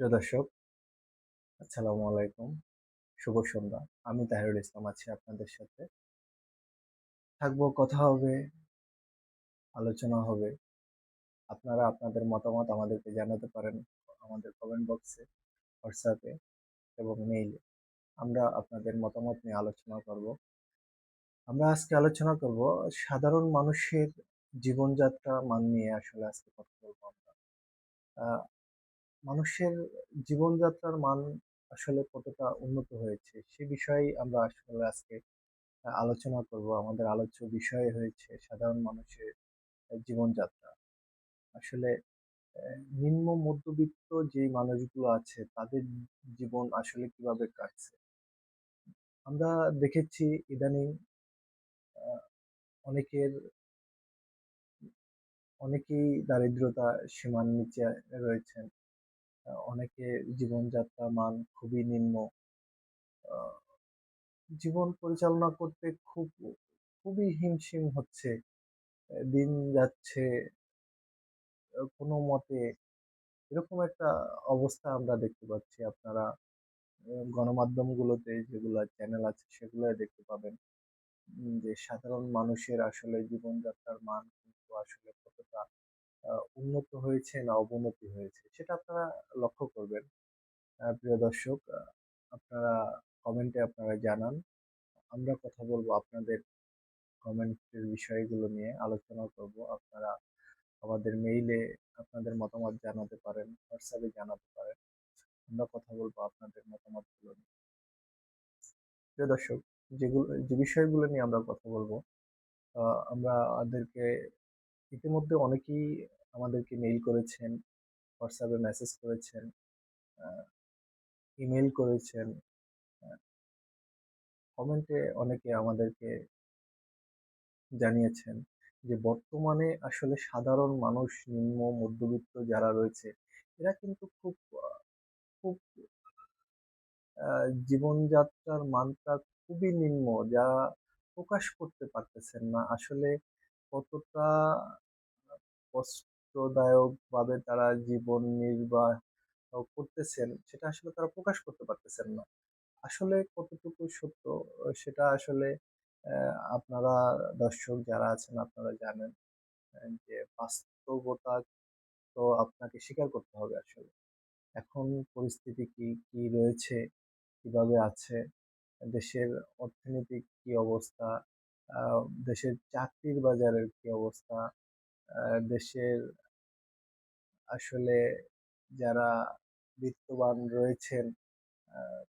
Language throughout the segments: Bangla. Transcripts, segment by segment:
প্রিয় দর্শক, আসসালামু আলাইকুম। শুভ সন্ধ্যা। আমি তাহিরুল ইসলাম আছি আপনাদের সাথে। থাকব, কথা হবে, আলোচনা হবে। আপনারা আপনাদের মতামত আমাদেরকে জানাতে পারেন আমাদের কমেন্ট বক্সে, হোয়াটসঅ্যাপে এবং মেইলে। আমরা আপনাদের মতামত নিয়ে আলোচনা করব। আমরা আজকে আলোচনা করব সাধারণ মানুষের জীবনযাত্রা মান নিয়ে আসলে আজকে কথা বলব আমরা। মানুষের জীবনযাত্রার মান আসলে কতটা উন্নত হয়েছে, সে বিষয়েই আমরা আসলে আজকে আলোচনা করব। আমাদের আলোচ্য বিষয় হয়েছে সাধারণ মানুষের জীবনযাত্রা। আসলে নিম্ন মধ্যবিত্ত যে মানুষগুলো আছে, তাদের জীবন আসলে কীভাবে কাটছে? আমরা দেখেছি ইদানিং অনেকের অনেকেই দারিদ্রতা সীমার নিচে রয়েছেন। অনেকে জীবনযাত্রা মান খুবই নিম্ন। জীবন পরিচালনা করতে খুব, খুবই হিমশিম হচ্ছে। দিন যাচ্ছে কোনো মতে এরকম একটা অবস্থা আমরা দেখতে পাচ্ছি। আপনারা গণমাধ্যমগুলোতে যেগুলো চ্যানেল আছে সেগুলো দেখতে পাবেন। যে সাধারণ মানুষের আসলে জীবনযাত্রার মান কিন্তু আসলে কতটা উন্নত হয়েছে না অবনতি হয়েছে, সেটা আপনারা লক্ষ্য করবেন। প্রিয় দর্শক আপনারা কমেন্টে আপনারা জানান। আমরা কথা বলব আপনাদের কমেন্টের বিষয়গুলো নিয়ে, আলোচনা করব। আপনারা আমাদের মেইলে আপনাদের মতামত জানাতে পারেন হোয়াটসঅ্যাপে জানাতে পারেন। আমরা কথা বলব আপনাদের মতামতগুলো নিয়ে। প্রিয় দর্শক, যেগুলো, যে বিষয়গুলো নিয়ে আমরা কথা বলব আমরা আমাদেরকে ইতিমধ্যে অনেকেই আমাদেরকে মেইল করেছেন হোয়াটসঅ্যাপে মেসেজ করেছেন ইমেল করেছেন কমেন্টে অনেকে আমাদেরকে জানিয়েছেন যে বর্তমানে আসলে সাধারণ মানুষ, নিম্ন, মধ্যবিত্ত যারা রয়েছে, এরা কিন্তু খুব খুব জীবনযাত্রার মানটা খুবই নিম্ন, যা প্রকাশ করতে পারতেছেন না। আসলে কতটা কষ্টদায়ক ভাবে তারা জীবন নির্বাহ করতেছেন, সেটা আসলে তারা প্রকাশ করতে পারতেছেন না। আসলে কতটুকু সত্য, সেটা আসলে আপনারা দর্শক যারা আছেন আপনারা জানেন যে বাস্তবতা তো আপনাকে স্বীকার করতে হবে আসলে। এখন পরিস্থিতি কি কি রয়েছে, কীভাবে আছে, দেশের অর্থনৈতিক কি অবস্থা দেশের চাকরির বাজারের কি অবস্থা দেশের আসলে যারা বিত্তবান রয়েছেন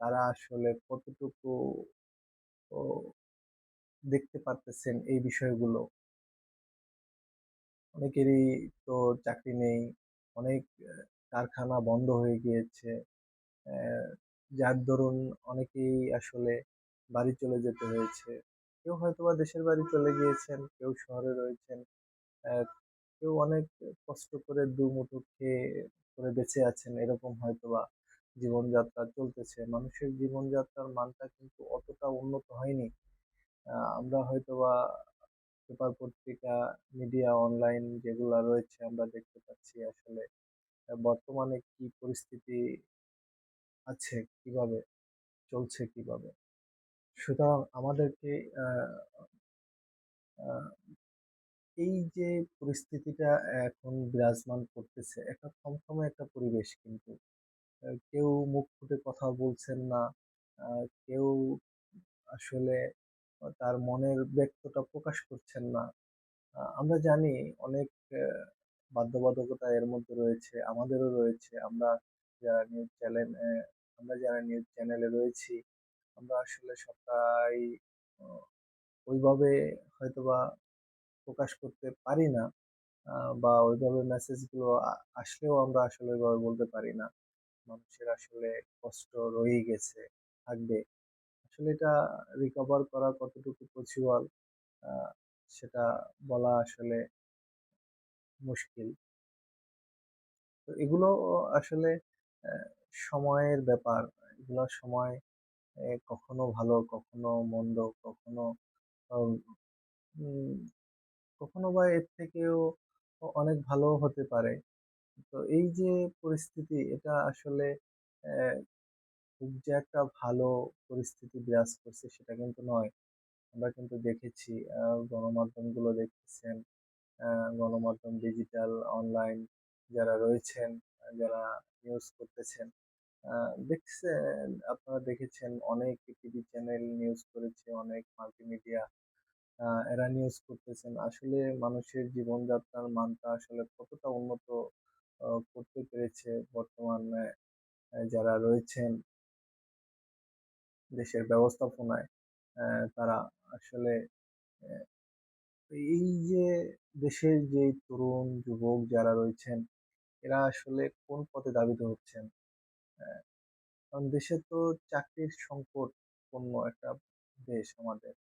তারা আসলে কতটুকু দেখতে পারতেছেন এই বিষয়গুলো? অনেকেরই তো চাকরি নেই, অনেক কারখানা বন্ধ হয়ে গিয়েছে যার দরুন অনেকেই আসলে বাড়ি চলে যেতে হয়েছে। কেউ হয়তো বা দেশের বাড়ি চলে গিয়েছেন, কেউ শহরে রয়েছেন। কেউ অনেক কষ্ট করে দুমুঠো খেয়ে, করে বেঁচে আছেন, এরকম হয়তো বা জীবনযাত্রা চলতেছে। মানুষের জীবনযাত্রার মানটা কিন্তু অতটা উন্নত হয়নি। আমরা হয়তো বা পেপার পত্রিকা, মিডিয়া, অনলাইন যেগুলো রয়েছে আমরা দেখতে পাচ্ছি আসলে বর্তমানে কি পরিস্থিতি আছে, কীভাবে চলছে, কীভাবে? সুতরাং আমাদেরকে এই যে পরিস্থিতিটা এখন বিরাজমান করতেছে, একটা থমথমে একটা পরিবেশ কিন্তু। কেউ মুখ ফুটে কথা বলছেন না কেউ আসলে তার মনের ব্যক্তটা প্রকাশ করছেন না। আমরা জানি অনেক বাধ্যবাধকতা এর মধ্যে রয়েছে, আমাদেরও রয়েছে। আমরা যারা নিউজ চ্যানেল আমরা যারা নিউজ চ্যানেলে রয়েছি, আমরা আসলে সবটাই ওইভাবে হয়তোবা প্রকাশ করতে পারি না। বা ওইভাবে মেসেজগুলো আসলেও আমরা আসলে ওইভাবে বলতে পারি না। মানুষের আসলে কষ্ট রয়েই গেছে, থাকবে। আসলে এটা রিকভার করা কতটুকু পসিবল সেটা বলা আসলে মুশকিল। তো এগুলো আসলে সময়ের ব্যাপার। এগুলো সময় কখনো ভালো, কখনো মন্দ, কখনো কখনো বা এর থেকেও অনেক ভালো হতে পারে তো এই যে পরিস্থিতি এটা আসলে খুব যে একটা ভালো পরিস্থিতি বিরাজ করছে সেটা কিন্তু নয়। আমরা কিন্তু দেখেছি গণমাধ্যমগুলো দেখতেছেন, আ গণমাধ্যম ডিজিটাল অনলাইন যারা রয়েছেন, যারা নিউজ করতেছেন, দেখছেন আপনারা দেখেছেন অনেক টিভি চ্যানেল নিউজ করেছে, অনেক মাল্টিমিডিয়া এরা নিউজ করতেছেন। আসলে মানুষের জীবনযাত্রার মানটা আসলে কতটা উন্নত করতে পেরেছে বর্তমানে যারা রয়েছেন দেশের ব্যবস্থাপনায় তারা আসলে এই যে দেশের যে তরুণ যুবক যারা রয়েছেন, এরা আসলে কোন পথে ধাবিত হচ্ছেন? কারণ দেশে তো চাকরির সংকট সংকটপূর্ণ একটা দেশ আমাদের।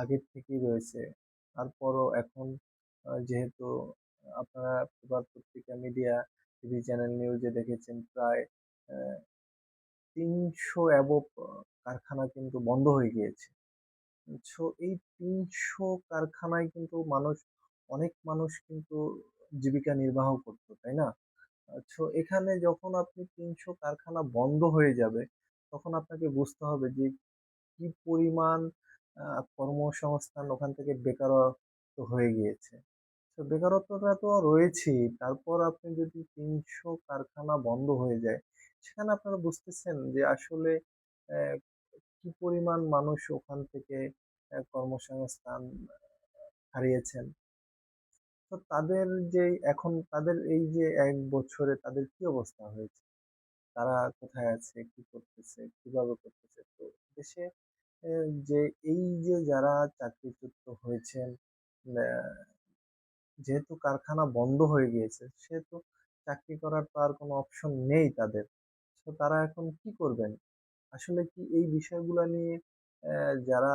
আগের থেকেই রয়েছে। তারপরও এখন যেহেতু আপনারা পেপার পত্রিকা মিডিয়া, টিভি চ্যানেল নিউজে দেখেছেন প্রায় তিনশো ৩০০ অ্যাবভ কারখানা কিন্তু বন্ধ হয়ে গিয়েছে। সো এই ৩০০ কারখানায় কিন্তু মানুষ অনেক মানুষ কিন্তু জীবিকা নির্বাহ করত, তাই না? সো এখানে যখন আপনি ৩০০ কারখানা বন্ধ হয়ে যাবে, তখন আপনাকে বুঝতে হবে যে কি পরিমাণ কর্মসংস্থান ওখান থেকে বেকারত্ব হয়ে গিয়েছে। তো বেকারত্বটা তো রয়েছেই। তারপর আপনি যদি ৩০০ কারখানা বন্ধ হয়ে যায়, সেখানে আপনারা বুঝতেছেন যে আসলে কি পরিমাণ মানুষ ওখান থেকে কর্মসংস্থান হারিয়েছেন। তো তাদের যে এখন তাদের এই যে এক বছরে তাদের কি অবস্থা হয়েছে? তারা কোথায় আছে? কি করতেছে? কীভাবে করতেছে? তো দেশে যে এই যে যারা চাকরিচ্যুত হয়েছেন, যেহেতু কারখানা বন্ধ হয়ে গিয়েছে, সেহেতু চাকরি করার তো আর কোনো অপশন নেই তাদের। তো তারা এখন কি করবেন? আসলে কি এই বিষয়গুলা নিয়ে যারা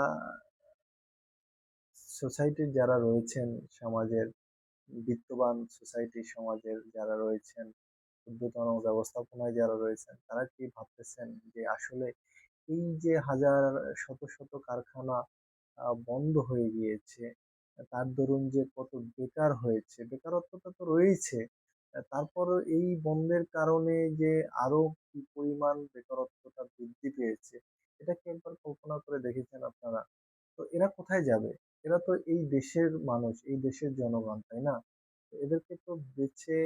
সোসাইটির যারা রয়েছেন সমাজের, বিত্তবান সোসাইটি সমাজের যারা রয়েছেন, ঊর্ধ্বতন ব্যবস্থাপনায় যারা রয়েছেন, তারা কি ভাবতেছেন যে আসলে এই যে হাজার শত, শত কারখানা বন্ধ হয়ে গিয়েছে, তার দরুন যে কত বেকার হয়েছে, বেকারত্বটা তো রয়েইছে। আ তারপরও এই বন্ধের কারণে যে আরও কি পরিমাণ বেকারত্বটা বৃদ্ধি পেয়েছে, এটা কি একবার কল্পনা করে দেখেছেন আপনারা? তো এরা কোথায় যাবে? এরা তো এই দেশের মানুষ, এই দেশের জনগণ, তাই না? এদেরকে তো বেছে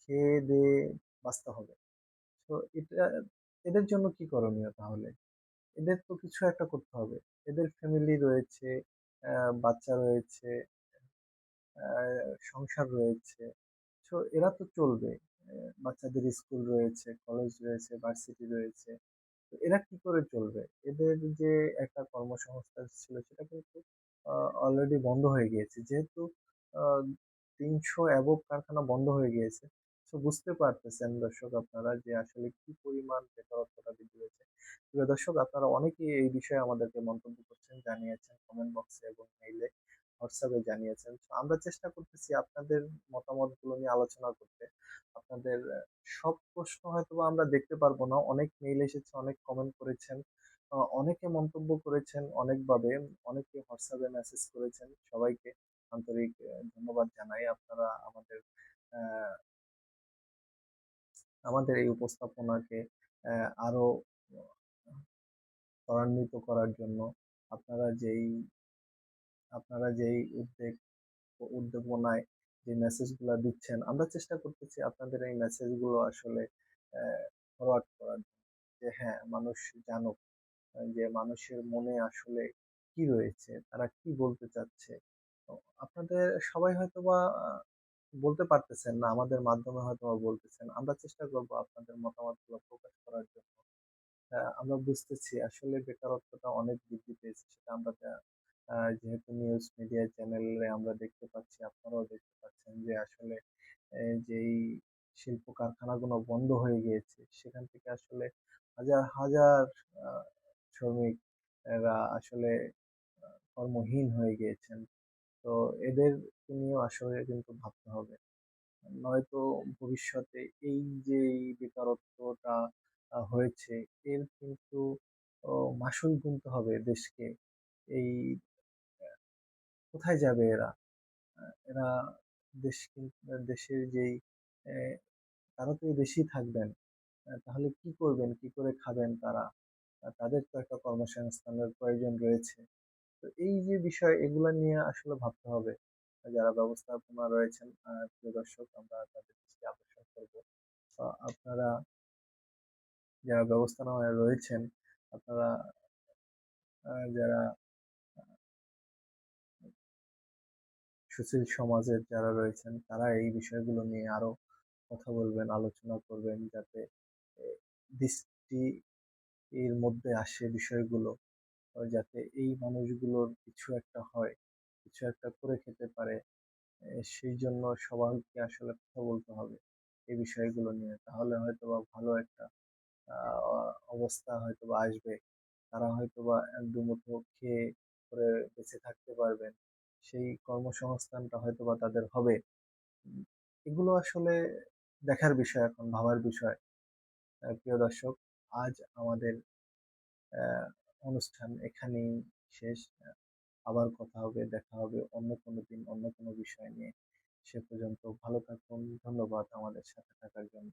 খেয়ে-দেয়ে বাঁচতে হবে। তো এটা এদের জন্য কি করণীয় তাহলে? এদের তো কিছু একটা করতে হবে। এদের ফ্যামিলি রয়েছে, বাচ্চা রয়েছে, সংসার রয়েছে। সো এরা তো চলবে। বাচ্চাদের স্কুল রয়েছে, কলেজ রয়েছে, ভার্সিটি রয়েছে। তো এরা কি করে চলবে? এদের যে একটা কর্মসংস্থান ছিল সেটা কিন্তু অলরেডি বন্ধ হয়ে গিয়েছে। যেহেতু তিনশো ৩০০ অ্যাবভ কারখানা বন্ধ হয়ে গিয়েছে। সো বুঝতে পারতেছেন দর্শক আপনারা যে আসলে কি পরিমাণ বেকারত্বটা বৃদ্ধি হয়েছে। দর্শক আপনারা অনেকেই এই বিষয়ে আমাদেরকে মন্তব্য করছেন, জানিয়েছেন কমেন্ট বক্সে এবং মেইলে, হোয়াটসঅ্যাপে জানিয়েছেন। আমরা চেষ্টা করতেছি আপনাদের মতামতগুলো নিয়ে আলোচনা করতে। আপনাদের সব প্রশ্ন হয়তোবা আমরা দেখতে পারব না। অনেক মেইল এসেছে, অনেক কমেন্ট করেছেন। অনেকে মন্তব্য করেছেন অনেকভাবে, অনেকে হোয়াটসঅ্যাপে মেসেজ করেছেন। সবাইকে আন্তরিক ধন্যবাদ জানাই। আপনারা আমাদের আমাদের এই উপস্থাপনাকে অ্যা আরও ত্বরান্বিত করার জন্য আপনারা যেই আপনারা যেই উদ্বেগ ও উদ্দীপনায় যে মেসেজগুলা দিচ্ছেন, আমরা চেষ্টা করতেছি আপনাদের এই মেসেজগুলো আসলে ফরওয়ার্ড করার যে হ্যাঁ, মানুষ জানুক যে মানুষের মনে আসলে কি রয়েছে, তারা কি বলতে চাচ্ছে। আপনাদের সবাই হয়তোবা বলতে পারতেছেন না, আমাদের মাধ্যমে হয়তোবা বলতেছেন। আমরা চেষ্টা করব আপনাদের মতামতগুলো প্রকাশ করার জন্য। আমরা বুঝতেছি আসলে বেকারত্বটা অনেক বৃদ্ধি পেয়েছে। সেটা আমরা যেহেতু নিউজ মিডিয়া চ্যানেলে আমরা দেখতে পাচ্ছি, আপনারাও দেখতে পাচ্ছেন যে আসলে যেই শিল্প কারখানাগুলো বন্ধ হয়ে গিয়েছে, সেখান থেকে আসলে হাজার, হাজার আ শ্রমিক এরা আসলে কর্মহীন হয়ে গিয়েছেন। তো এদের নিয়েও আসলে কিন্তু ভাবতে হবে। নয়তো ভবিষ্যতে এই যে বেকারত্বটা হয়েছে, এর কিন্তু মাসুল গুনতে হবে দেশকে। এই কোথায় যাবে এরা? এরা দেশ দেশের যেই তারা তো দেশেই থাকবেন। তাহলে কি করবেন? কি করে খাবেন তারা? তাদের তো একটা কর্মসংস্থানের প্রয়োজন রয়েছে। তো এই যে বিষয় এগুলা নিয়ে আসলে ভাবতে হবে। যারা ব্যবস্থাপনা রয়েছেন প্রিয় দর্শক আমরা তাদের দৃষ্টি আকর্ষণ করব। আপনারা যারা ব্যবস্থাপনায় রয়েছেন আপনারা যারা সুশীল সমাজের যারা রয়েছেন তারা এই বিষয়গুলো নিয়ে আরও কথা বলবেন, আলোচনা করবেন যাতে দৃষ্টি এর মধ্যে আসে বিষয়গুলো। যাতে এই মানুষগুলোর কিছু একটা হয়, কিছু একটা করে খেতে পারে। এ সেইজন্য সবাইকে আসলে কথা বলতে হবে এই বিষয়গুলো নিয়ে। তাহলে হয়তোবা ভালো একটা অবস্থা হয়তোবা আসবে। তারা হয়তোবা এক দুমুঠো খেয়ে করে বেঁচে থাকতে পারবেন। সেই কর্মসংস্থানটা হয়তোবা তাদের হবে। এগুলো আসলে দেখার বিষয় এখন ভাবার বিষয়। প্রিয় দর্শক আজ আমাদের অনুষ্ঠান এখানেই শেষ। আবার কথা হবে, দেখা হবে অন্য কোনো দিন অন্য কোনো বিষয় নিয়ে। সে পর্যন্ত ভালো থাকুন। ধন্যবাদ আমাদের সাথে থাকার জন্য।